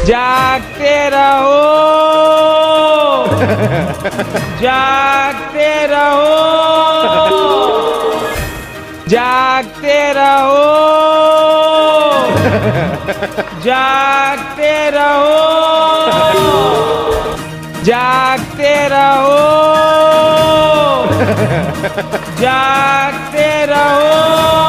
જાગતે રહો. જાગતે રહો. જાગતે રહો. જાગતે રહો. જાગતે રહો. જાગતે રહો.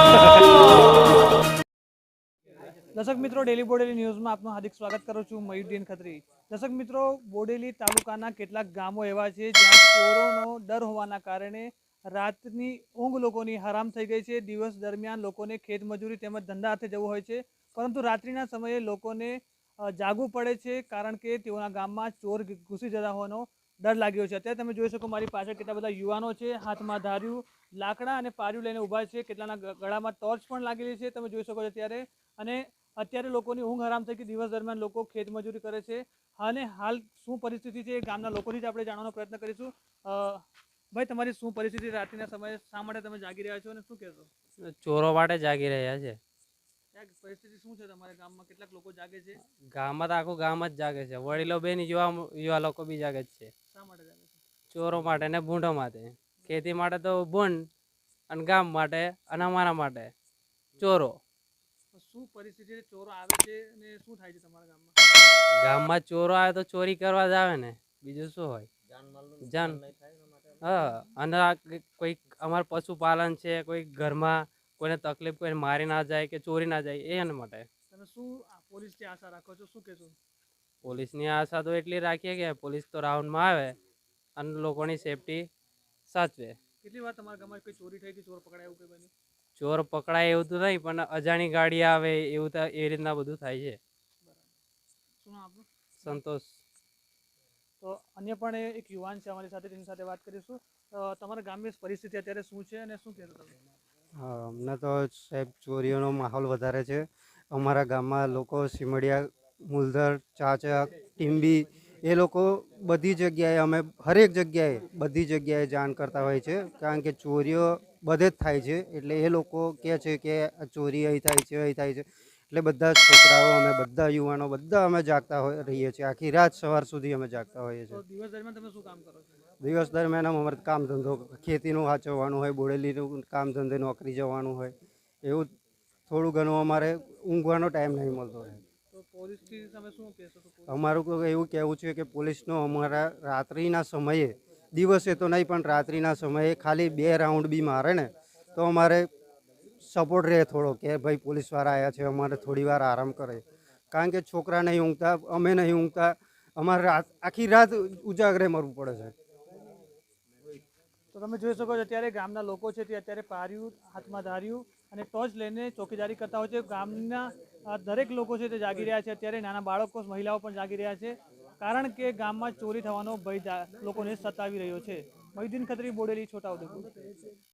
દર્શક મિત્રો, ડેલી બોડેલી ન્યૂઝમાં આપનું હાર્દિક સ્વાગત કરું છું. મયુદ્દીન ખત્રી. દર્શક મિત્રો, બોડેલી તાલુકાના કેટલાક ગામો એવા છે જ્યાં ચોરોનો ડર હોવાના કારણે રાતની ઊંઘ લોકોની હરામ થઈ ગઈ છે. દિવસ દરમિયાન લોકોને ખેતમજૂરી તેમજ ધંધા હાથે જવું હોય છે. પરંતુ રાત્રિના સમયે લોકોને જાગવું પડે છે કારણ કે તેઓના ગામમાં ચોર ઘૂસી જતા હોવાનો ડર લાગ્યો છે. અત્યારે તમે જોઈ શકો મારી પાછળ કેટલા બધા યુવાનો છે. હાથમાં ધાર્યું, લાકડા અને પાર્યું લઈને ઊભા છે. કેટલાના ગળામાં ટોર્ચ પણ લાગેલી છે. તમે જોઈ શકો છો અત્યારે. અને અત્યારે લોકોની ઊંઘ હરામ થઈ કે દિવસ દરમિયાન લોકો ખેતમજૂરી કરે છે. અને હાલ શું પરિસ્થિતિ છે એ ગામના લોકોથી જ આપણે જાણવાનો પ્રયત્ન કરીશું. ભાઈ તમારી શું પરિસ્થિતિ રાત્રિના સમયે શા માટે તમે જાગી રહ્યા છો અને શું કહેશો? ચોરો માટે જાગી રહ્યા છે. પરિસ્થિતિ શું છે તમારા ગામમાં? કેટલાક લોકો જાગે છે? ગામમાં તો આખું ગામ જ જાગે છે. વડીલો બેન યુવા યુવા લોકો બી જાગે છે. શા માટે જાગે છે? ચોરો માટે ને ભૂંડો માટે. ખેતી માટે તો ભૂંડ અને ગામ માટે અને અમારા માટે. ચોરો. શું પરિસ્થિતિ છે? ચોરો આવે છે અને શું થાય છે તમારા ગામમાં? ગામમાં ચોરો આવે તો ચોરી કરવા જ આવે ને. બીજું શું હોય? જાન હા અને કોઈ અમારું પશુપાલન છે કોઈ ઘરમાં કોઈને તકલીફ કોઈને મારી ના જાય કે ચોરી ના જાય એના માટે. તમે શું આ પોલીસથી આશા રાખો છો? શું કહેશો? પોલીસની આશા તો એટલી રાખીએ કે પોલીસ તો રાઉન્ડમાં આવે અને લોકોની સેફટી સાચવે. કેટલી વાર તમારા ગામમાં કોઈ ચોરી થઈ કે ચોર પકડાય એવું કંઈ બન્યું? ચોર પકડાય એવું તો નહીં પણ અજાણી ગાડી આવે એવું તો એ રીતના બધું થાય છે. શું સંતોષ. તો અન્ય પણ એક યુવાન છે અમારી સાથે તેની સાથે વાત કરીશું. તમારા ગામની પરિસ્થિતિ અત્યારે શું છે અને શું કહેશો તમે? હા અમને તો સાહેબ ચોરીઓનો માહોલ વધારે છે. અમારા ગામમાં લોકો સિમડિયા મુલધર ચાચા ટીમ્બી એ લોકો બધી જગ્યાએ અમે હરેક જગ્યાએ બધી જગ્યાએ જાણ કરતા હોય છે કારણ કે ચોરીઓ બધે જ થાય છે એટલે એ લોકો કહે છે કે આ ચોરી અહીં થાય છે અહીં થાય છે એટલે બધા છોકરાઓ અમે બધા યુવાનો બધા અમે જાગતા રહીએ છીએ. આખી રાત સવાર સુધી અમે જાગતા હોઈએ છીએ. દિવસ દરમિયાન તમે શું કામ કરો દિવસ દરમિયાન અમારે કામ ધંધો ખેતીનું વાંચવવાનું હોય બોડેલીનું કામ ધંધે નોકરી જવાનું હોય એવું થોડું ઘણું અમારે ઊંઘવાનો ટાઈમ નહીં મળતો હોય. અમારું એવું કહેવું છે કે પોલીસનો અમારા રાત્રિના સમયે દિવસે તો નહીં પણ રાત્રિના સમયે ખાલી બે રાઉન્ડ બી મારે ને તો અમારે સપોર્ટ રહે થોડો કે ભાઈ પોલીસવાળા આવ્યા છે અમારે થોડી વાર આરામ કરે. કારણ કે છોકરા નહીં ઊંઘતા અમે નહીં ઊંઘતા અમારે રાત આખી રાત ઉજાગરે મરવું પડે છે. તો તમે જોઈ શકો છો અત્યારે ગામના લોકો છે તે અત્યારે પાર્યું હાથમાં ધાર્યું અને ટોર્ચ લઈને ચોકીદારી કરતા હોય છે. ગામના દરેક લોકો છે તે જાગી રહ્યા છે. અત્યારે નાના બાળકો, મહિલાઓ પણ જાગી રહ્યા છે. કારણ કે ગામમાં ચોરી થવાનો ભય લોકોને સતાવી રહ્યો છે. મહિદીન ખત્રી, બોડેલી, છોટાઉદેપુર.